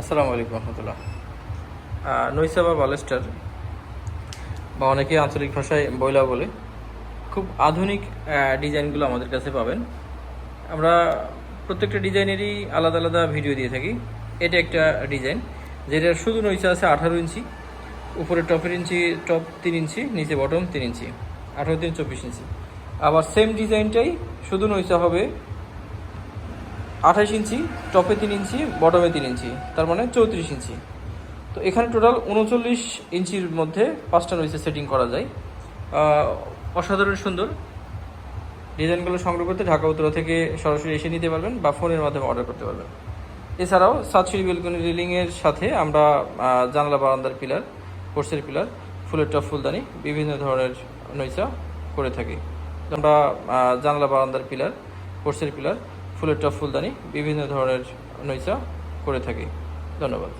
আসসালামু আলাইকুম রহমতুল্লাহ। নৈসা বা বালেস্টার, বা অনেকে আঞ্চলিক ভাষায় বইলা বলে, খুব আধুনিক ডিজাইনগুলো আমাদের কাছে পাবেন। আমরা প্রত্যেকটা ডিজাইনেরই আলাদা আলাদা ভিডিও দিয়ে থাকি। এটা একটা ডিজাইন যেটা শুধু নৈসা আছে আঠারো ইঞ্চি, উপরে টপের ইঞ্চি, টপ তিন ইঞ্চি, নিচে বটম তিন ইঞ্চি, আঠারো তিন চব্বিশ ইঞ্চি। আবার সেম ডিজাইনটাই শুধু নৈসা হবে আঠাশ ইঞ্চি, টপে তিন ইঞ্চি, বটমে তিন ইঞ্চি, তার মানে চৌত্রিশ ইঞ্চি। তো এখানে টোটাল উনচল্লিশ ইঞ্চির মধ্যে পাঁচটা নইসে সেটিং করা যায়। অসাধারণ সুন্দর। ডিজাইনগুলো সংগ্রহ করতে ঢাকা উত্তরা থেকে সরাসরি এসে নিতে পারবেন বা ফোনের মাধ্যমে অর্ডার করতে পারবেন। এছাড়াও সাতশিরি বেলকনি রিলিংয়ের সাথে আমরা জানলা বারান্দার পিলার, কোর্সের পিলার, ফুলের টপ ফুলদানি, বিভিন্ন ধরনের নইসা করে থাকি। আমরা জানলা বারান্দার পিলার, কোর্সের পিলার ফুলের টপ ফুলদানি বিভিন্ন ধরনের নৈশা করে থাকি। ধন্যবাদ।